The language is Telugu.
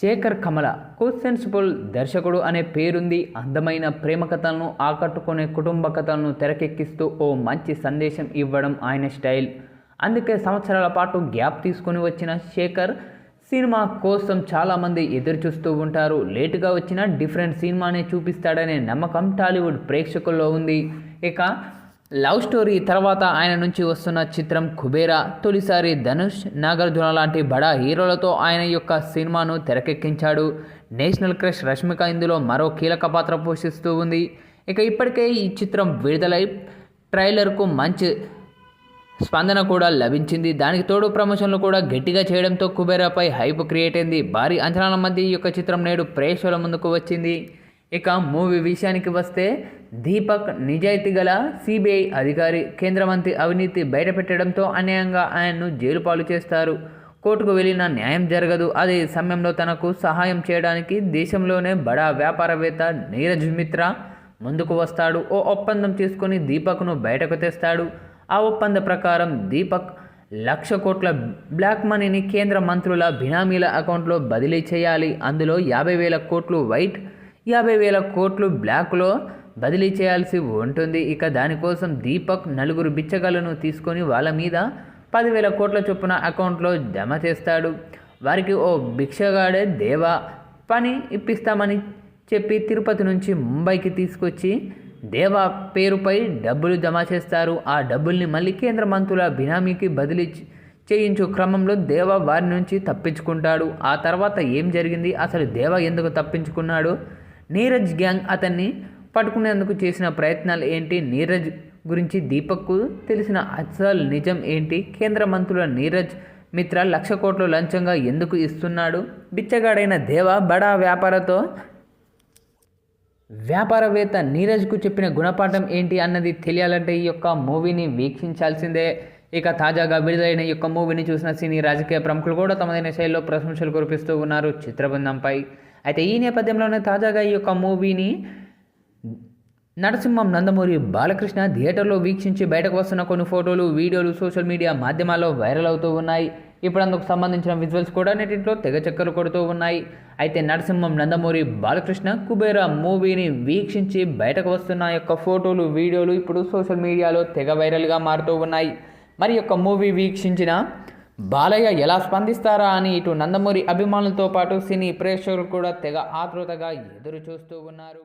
శేఖర్ కమల సెన్సిబుల్ దర్శకుడు అనే పేరుంది. అందమైన ప్రేమ కథలను ఆకట్టుకునే కుటుంబ కథలను తెరకెక్కిస్తూ ఓ మంచి సందేశం ఇవ్వడం ఆయన స్టైల్. అందుకే సంవత్సరాల పాటు గ్యాప్ తీసుకుని వచ్చిన శేఖర్ సినిమా కోసం చాలామంది ఎదురు చూస్తూ ఉంటారు. లేటుగా వచ్చిన డిఫరెంట్ సినిమానే చూపిస్తాడనే నమ్మకం టాలీవుడ్ ప్రేక్షకుల్లో ఉంది. ఇక లవ్ స్టోరీ తర్వాత ఆయన నుంచి వస్తున్న చిత్రం కుబేరా తొలిసారి ధనుష్ నాగార్జున లాంటి బడా హీరోలతో ఆయన యొక్క సినిమాను తెరకెక్కించాడు. నేషనల్ క్రష్ రష్మిక ఇందులో మరో కీలక పాత్ర పోషిస్తూ ఉంది. ఇక ఇప్పటికే ఈ చిత్రం విడుదలై ట్రైలర్కు మంచి స్పందన కూడా లభించింది. దానికి తోడు ప్రమోషన్లు కూడా గట్టిగా చేయడంతో కుబేరాపై హైప్ క్రియేట్ అయింది. భారీ అంచనాల మధ్య ఈ యొక్క చిత్రం నేడు ప్రేక్షకుల ముందుకు వచ్చింది. ఇక మూవీ విషయానికి వస్తే దీపక్ నిజాయితీ గల సిబిఐ అధికారి కేంద్ర మంత్రి అవినీతి బయటపెట్టడంతో అన్యాయంగా ఆయన్ను జైలు పాలు చేస్తారు. కోర్టుకు వెళ్ళిన న్యాయం జరగదు. అదే సమయంలో తనకు సహాయం చేయడానికి దేశంలోనే బడా వ్యాపారవేత్త నీరజ్ మిత్రా ముందుకు వస్తాడు. ఓ ఒప్పందం తీసుకొని దీపక్ను బయటకు తెస్తాడు. ఆ ఒప్పంద ప్రకారం దీపక్ లక్ష కోట్ల బ్లాక్ మనీని కేంద్ర మంత్రుల బినామీల అకౌంట్లో బదిలీ చేయాలి. అందులో యాభై వేల కోట్లు వైట్ యాభై వేల కోట్లు బ్లాక్లో బదిలీ చేయాల్సి ఉంటుంది. ఇక దానికోసం దీపక్ నలుగురు బిచ్చగలను తీసుకొని వాళ్ళ మీద పదివేల కోట్ల చొప్పున అకౌంట్లో జమ చేస్తాడు. వారికి ఓ భిక్షగాడే దేవా. పని ఇప్పిస్తామని చెప్పి తిరుపతి నుంచి ముంబైకి తీసుకొచ్చి దేవా పేరుపై డబ్బులు జమ చేస్తారు. ఆ డబ్బుల్ని మళ్ళీ కేంద్ర మంత్రుల బినామీకి బదిలీ చేయించు క్రమంలో దేవా వారి నుంచి తప్పించుకుంటాడు. ఆ తర్వాత ఏం జరిగింది? అసలు దేవా ఎందుకు తప్పించుకున్నాడు? నీరజ్ గ్యాంగ్ అతన్ని పట్టుకునేందుకు చేసిన ప్రయత్నాలు ఏంటి? నీరజ్ గురించి దీపక్కు తెలిసిన అసలు నిజం ఏంటి? కేంద్ర మంత్రుల నీరజ్ మిత్ర లక్ష కోట్లు లంచంగా ఎందుకు ఇస్తున్నాడు? బిచ్చగాడైన దేవ బడా వ్యాపారతో వ్యాపారవేత్త నీరజ్కు చెప్పిన గుణపాఠం ఏంటి అన్నది తెలియాలంటే ఈ యొక్క మూవీని వీక్షించాల్సిందే. ఇక తాజాగా విడుదలైన ఈ యొక్క మూవీని చూసిన సినీ రాజకీయ ప్రముఖులు కూడా తమదైన శైలిలో ప్రశంసలు కురిపిస్తూ ఉన్నారు చిత్రబృందంపై. అయితే ఈ నేపథ్యంలోనే తాజాగా ఈ యొక్క మూవీని నరసింహం నందమూరి బాలకృష్ణ థియేటర్లో వీక్షించి బయటకు వస్తున్న కొన్ని ఫోటోలు వీడియోలు సోషల్ మీడియా మాధ్యమాల్లో వైరల్ అవుతూ ఉన్నాయి. ఇప్పుడు అందుకు సంబంధించిన విజువల్స్ కూడా నెటింట్లో తెగ చక్కలు కొడుతూ ఉన్నాయి. అయితే నరసింహం నందమూరి బాలకృష్ణ కుబేరా మూవీని వీక్షించి బయటకు వస్తున్న యొక్క ఫోటోలు వీడియోలు ఇప్పుడు సోషల్ మీడియాలో తెగ వైరల్గా మారుతూ ఉన్నాయి. మరి యొక్క మూవీ వీక్షించిన బాలయ్య ఎలా స్పందిస్తారా అని ఇటు నందమూరి అభిమానులతో పాటు సినీ ప్రేక్షకులు కూడా తెగ ఆతృతగా ఎదురు చూస్తూ ఉన్నారు.